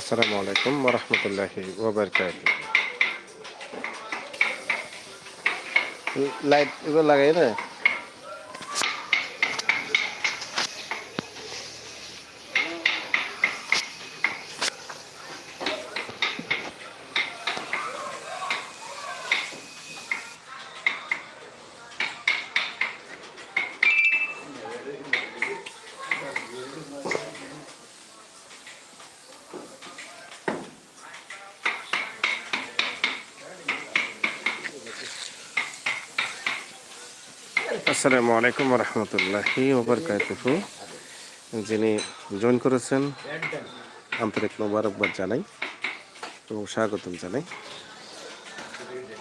আসসালামু আলাইকুম রহমতুল্লাহি ওবরকাত লাইট এগুলো লাগাই না আসসালামু আলাইকুম রহমতুল্লাহি ওবরকাতুহ। যিনি জয়েন করেছেন, আন্তরিক মোবারকবাদ জানাই এবং স্বাগতম জানাই।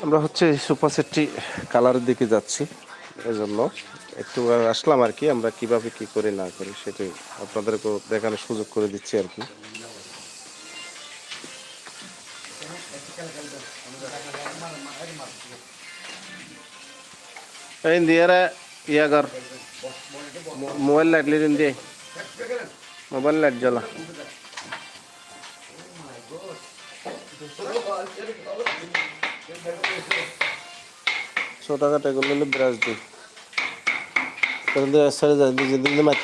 আমরা হচ্ছে সুপার সেটটি কালারের দিকে যাচ্ছি, এজন্য একটু আসলাম আর কি, আমরা কীভাবে কি করি না করি সেটাই আপনাদেরকেও দেখানোর সুযোগ করে দিচ্ছি আর কি। এই দিয়ারা ইয়া मोबाइल মোবাইল লাইট লিদিন দিয়ে মোবাইল লাইট জ্বালা। ছোট কাটা এগুলো ব্রাশ দিই করে সারে যায় যেদিন মাত্র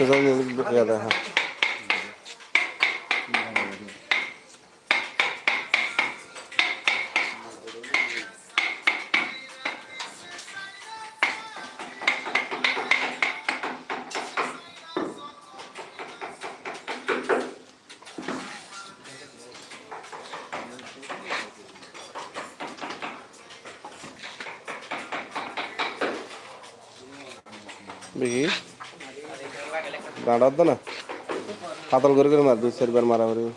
হ্যাঁ দেখি দাঁড়াত না কাতল করে করে মার দুই চারবার মারামারি দে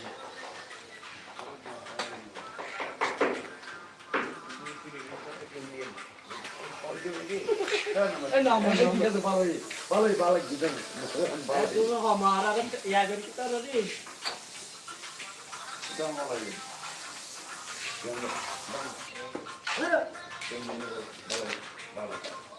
ব্যাটলি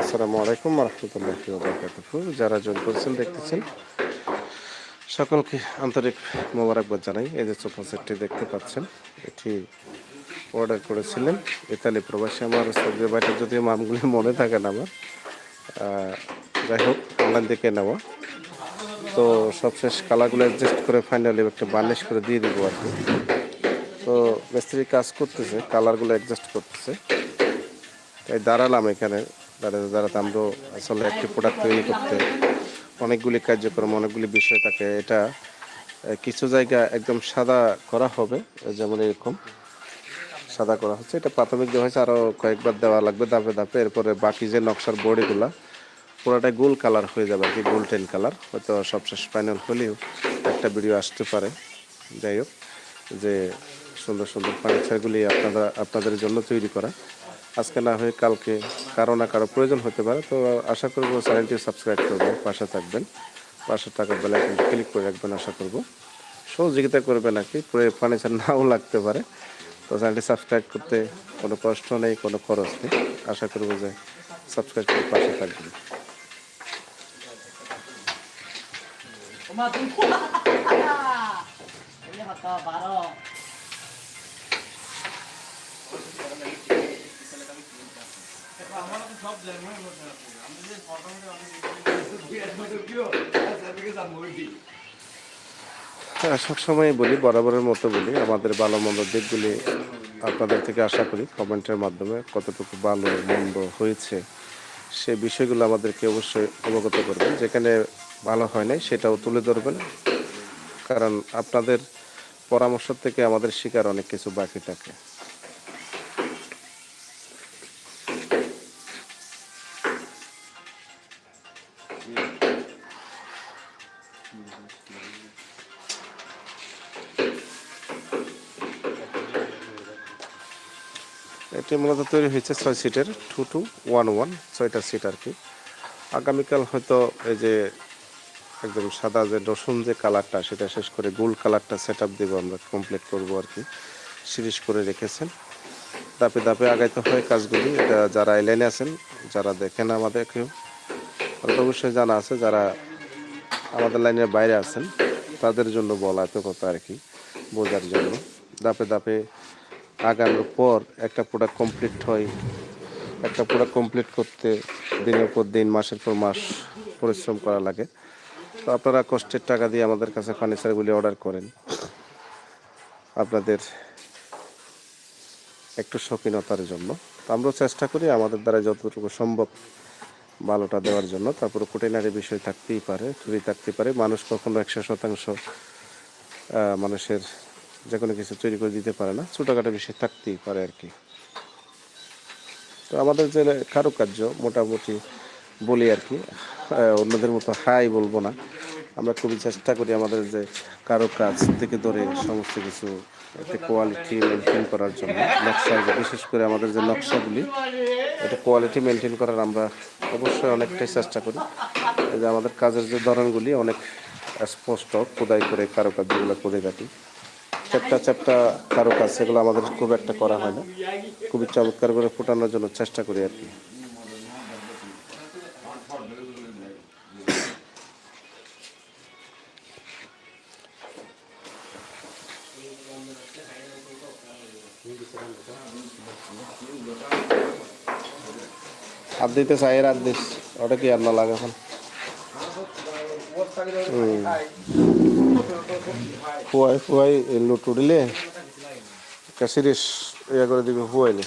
আসসালামু আলাইকুম রহমতুল্লাহি যারা জয়েন করেছেন, দেখতেছেন, সকলকে আন্তরিক মোবারকবাদ জানাই। এই যে সোফা সেটটি দেখতে পাচ্ছেন, এটি অর্ডার করেছিলেন ইতালি প্রবাসী। আমার সৌদি বাইটা যদি নামগুলি মনে থাকে না আমার যাই হোক অনলাইন থেকে নেওয়া। তো সবশেষ কালারগুলো অ্যাডজাস্ট করে ফাইনালি একটা বার্নিশ করে দিয়ে দেবো আর কি। তো মিস্ত্রি কাজ করতেছে, কালারগুলো অ্যাডজাস্ট করতেছে। তাই দাঁড়ালাম এখানে, দাঁড়াতে দাঁড়াতে আমরা আসলে একটি প্রোডাক্ট তৈরি করতে। অনেকগুলি কার্যক্রম, অনেকগুলি বিষয় থাকে, এটা কিছু জায়গা একদম সাদা করা হবে, যেমন এরকম। সাদা করা হচ্ছে, এটা প্রাথমিক দেওয়া হয়েছে, আরও কয়েকবার দেওয়া লাগবে ধাপে ধাপে, এরপরে বাকি যে নকশার বডিগুলা পুরোটাই গোল কালার হয়ে যাবে আর কি গোল্ডেন কালার। হয়তো সবশেষ ফাইনাল হলেও একটা ভিডিও আসতে পারে। যাই হোক, যে সুন্দর সুন্দর ফার্নিচারগুলি আপনারা আপনাদের জন্য তৈরি করা আজকে না হয়ে কালকে কারো না কারো প্রয়োজন হতে পারে তো আশা করবো চ্যানেলটি সাবস্ক্রাইব করবেন পাশে থাকবেন পাশে থাকা বেলা কিন্তু ক্লিক করে রাখবেন আশা করবো সহযোগিতা করবেন আর কি পুরো ফার্নিচার নাও লাগতে পারে তো চ্যানেলটি সাবস্ক্রাইব করতে কোনো কষ্ট নেই কোনো খরচ নেই আশা করবো যে সাবস্ক্রাইব করে পাশে থাকবেন 엄마 돈 원래 갔다 말어. হ্যাঁ, সবসময় বলি বরাবরের মতো বলি আমাদের ভালো মন্দ দিকগুলি আপনাদের থেকে আশা করি কমেন্টের মাধ্যমে কতটুকু ভালো মন্দ হয়েছে সে বিষয়গুলো আমাদেরকে অবশ্যই অবগত করবেন। যেখানে ভালো হয় নাই সেটাও তুলে ধরবেন। কারণ আপনাদের পরামর্শ থেকে আমাদের শিকার অনেক কিছু বাকি থাকে। এটি মূলত তৈরি হয়েছে ছয় সিটের, টু টু, ওয়ান ওয়ান, ছয়টা সিট আর কি। আগামীকাল হয়তো এই যে একদম সাদা যে রসুন যে কালারটা, সেটা শেষ করে গোল্ড কালারটা সেট আপ দেবো, আমরা কমপ্লিট করব আর কি। সিরিজ করে রেখেছেন। দাপে দাপে আগাইতে হয় কাজগুলি। এটা যারা এই লাইনে আছেন, যারা দেখেন আমাদের কেউ অবশ্যই জানা আছে, যারা আমাদের লাইনের বাইরে আছেন, তাদের জন্য বলা এত কথা আর কি, বোঝার জন্য। দাপে দাপে আগানোর পর একটা প্রোডাক্ট কমপ্লিট হয়। একটা প্রোডাক্ট কমপ্লিট করতে দিনের পর দিন, মাসের পর মাস পরিশ্রম করা লাগে। তো আপনারা কষ্টের টাকা দিয়ে আমাদের কাছে ফার্নিচারগুলি অর্ডার করেন। আপনাদের একটু শৌখিনতার জন্য। তো আমরাও চেষ্টা করি আমাদের দ্বারা যতটুকু সম্ভব ভালোটা দেওয়ার জন্য। তারপরে কুটিনারি বিষয় থাকতেই পারে, চুরি থাকতে পারে। মানুষ কখনো একশো শতাংশ মানুষের যে কোনো কিছু তৈরি করে দিতে পারে না। ছোটোখাটো বিষয় থাকতেই পারে আর কি। তো আমাদের যে কারুকার্য মোটামুটি বলি আর কি অন্যদের মতো হাই বলব না। আমরা খুবই চেষ্টা করি আমাদের যে কারুকাজ থেকে ধরে সমস্ত কিছু একটা কোয়ালিটি মেনটেন করার জন্য। নকশা বিশেষ করে আমাদের যে নকশাগুলি, এটা কোয়ালিটি মেনটেন করার আমরা অবশ্যই অনেকটাই চেষ্টা করি। যে আমাদের কাজের যে ধরনগুলি অনেক স্পষ্ট, খোদাই করে কারুকার্যগুলো করে কাটি চ্যাপ্টা চ্যাপ্টা কারুকাজ সেগুলো আমাদের খুব একটা করা হয় না। খুবই চমৎকার করে ফোটানোর জন্য চেষ্টা করি আর কি। হাত দিতে চাই, রাত দিস। ওটা কি আর না লাগে এখন? ফুয়াই ফুয়াই লুটু দিলে সিরিজ ইয়া করে দিবে ফুয়াইলে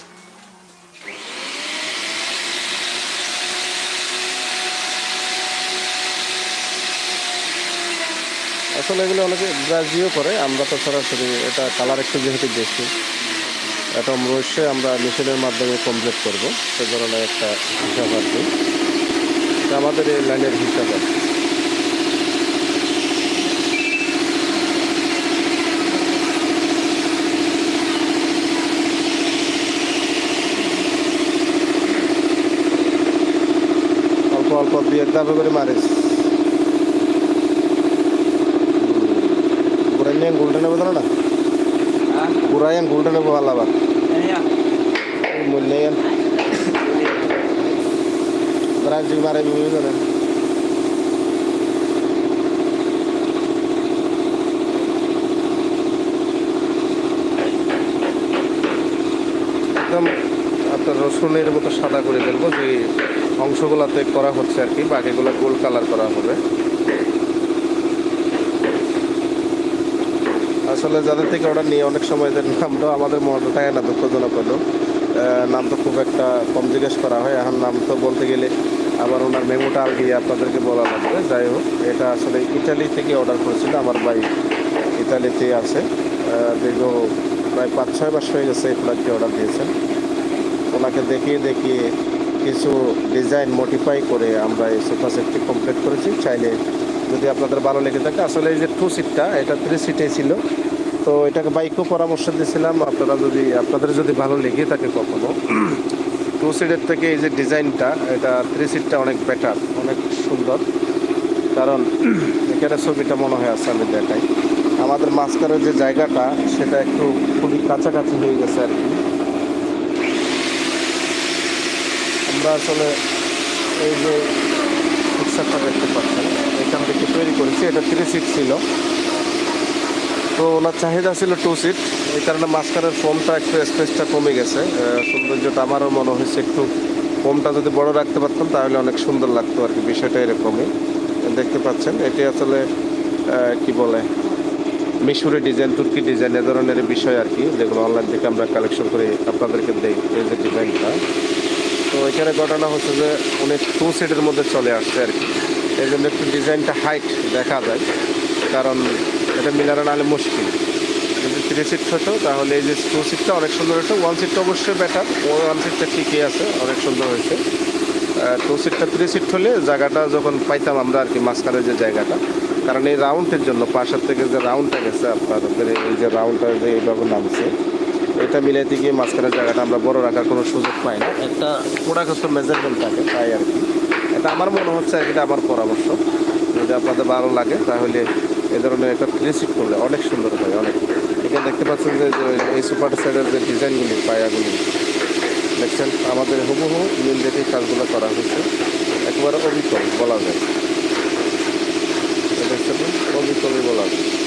আসলে এগুলো অনেকে ব্রাজিও করে আমরা তো সরাসরি এটা কালার একটু যেহেতু বেশি এটা অবশ্যই আমরা মেশিনের মাধ্যমে কমপ্লিট করব সে ধরনের একটা হিসাব আর কি আমাদের এই লাইনের হিসাব আর কি অল্প দুই এক করে মারিস গুড়াইন গোল্ডেন নেব না? গুড়াইন গোল্ডেন নেব ভালো আবার। মূল্যায়ন রাজ্য মারাই বিভিন্ন একদম আপনার রসুনের মতো সাদা করে ফেলব যে অংশগুলোতে করা হচ্ছে আর কি, বাকিগুলো গোল্ড কালার করা হবে। আসলে যাদের থেকে অর্ডার নিয়ে অনেক সময় এদের নামটা আমাদের মনে থাকে না, দুঃখজনক হলো। নাম তো খুব একটা কম জিজ্ঞেস করা হয়। এখন নাম তো বলতে গেলে আবার ওনার মেমোটা আর গিয়ে আপনাদেরকে বলা লাগবে। যাই হোক, এটা আসলে ইটালি থেকে অর্ডার করেছিল আমার ভাই। ইতালিতে আছে। দীর্ঘ প্রায় পাঁচ ছয় মাস হয়ে গেছে এই প্রোডাক্টটি অর্ডার দিয়েছেন। ওনাকে দেখিয়ে দেখিয়ে কিছু ডিজাইন মডিফাই করে আমরা এই সোফা সেটটি কমপ্লিট করেছি। চাইলে যদি আপনাদের ভালো লেগে থাকে, আসলে এই যে টু সিটটা এটা থ্রি সিটে ছিল। তো এটাকে বাইকও পরামর্শ দিয়েছিলাম। আপনারা যদি, আপনাদের যদি ভালো লেগে থাকে কখনো টু সিটের থেকে এই যে ডিজাইনটা এটা থ্রি সিটটা অনেক বেটার অনেক সুন্দর। কারণ এখানে ছবিটা মনে হয় আছে, আমি দেখাই। আমাদের মাঝখানের যে জায়গাটা, সেটা একটু খুবই কাছাকাছি হয়ে গেছে আর কি। আমরা আসলে এই যে রিক্সাটা দেখতে পাচ্ছেন এখান থেকে তৈরি করেছি, এটা থ্রি সিট ছিল। তো ওনার চাহিদা ছিল টু সিট এই কারণে মাঝখানের ফোমটা একটু স্পেসটা কমে গেছে। সৌন্দর্যটা আমারও মনে হয়েছে একটু ফোমটা যদি বড় রাখতে পারতাম, তাহলে অনেক সুন্দর লাগতো আর কি, বিষয়টা এরকমই। দেখতে পাচ্ছেন, এটি আসলে কি বলে, মিশরি ডিজাইন তুর্কি ডিজাইন এ ধরনের বিষয় আর কি। যেগুলো অনলাইন থেকে আমরা কালেকশন করে আপনাদেরকে দেই, এই যে ডিজাইনটা তো এখানে ঘটনা হচ্ছে যে অনেক টু সিটের মধ্যে চলে আসছে আর কি। এই জন্য একটু ডিজাইনটা হাইট দেখা যায়, কারণ এটা মিলানো নাহলে মুশকিল। যদি থ্রি সিট হতো, তাহলে এই যে টু সিটটা অনেক সুন্দর হতো ওয়ান সিটটা অবশ্যই বেটার ওয়ান সিটটা ঠিকই আছে, অনেক সুন্দর হয়েছে। টু সিটটা থ্রি সিট হলে জায়গাটা যখন পাইতাম আমরা আর কি মাঝখানে যে জায়গাটা, কারণ এই রাউন্ডের জন্য পাশের থেকে যে রাউন্ডটা গেছে আপনাদের এই যে রাউন্ডটা যে এইভাবে নামছে এটা মিলাইতে গিয়ে মাঝখানের জায়গাটা আমরা বড় রাখার কোনো সুযোগ পাই না। একটা প্রোডাক্ট মেজারমেন্ট থাকে, তাই আর কি। এটা আমার মনে হচ্ছে আর এটা আমার পরামর্শ। যদি আপনাদের ভালো লাগে, তাহলে এ ধরনের একটা রিসিভ করলে অনেক সুন্দর হয়, অনেক। এখানে দেখতে পাচ্ছেন যে এই সুপার সাইডের যে ডিজাইনগুলি, পায়াগুলি, দেখছেন? আমাদের হুবহু মিল দেখে কাজগুলো করা হয়েছে। একবারে অবিকল বলা যায়। দেখছেন? অবিকলই বলা যায়।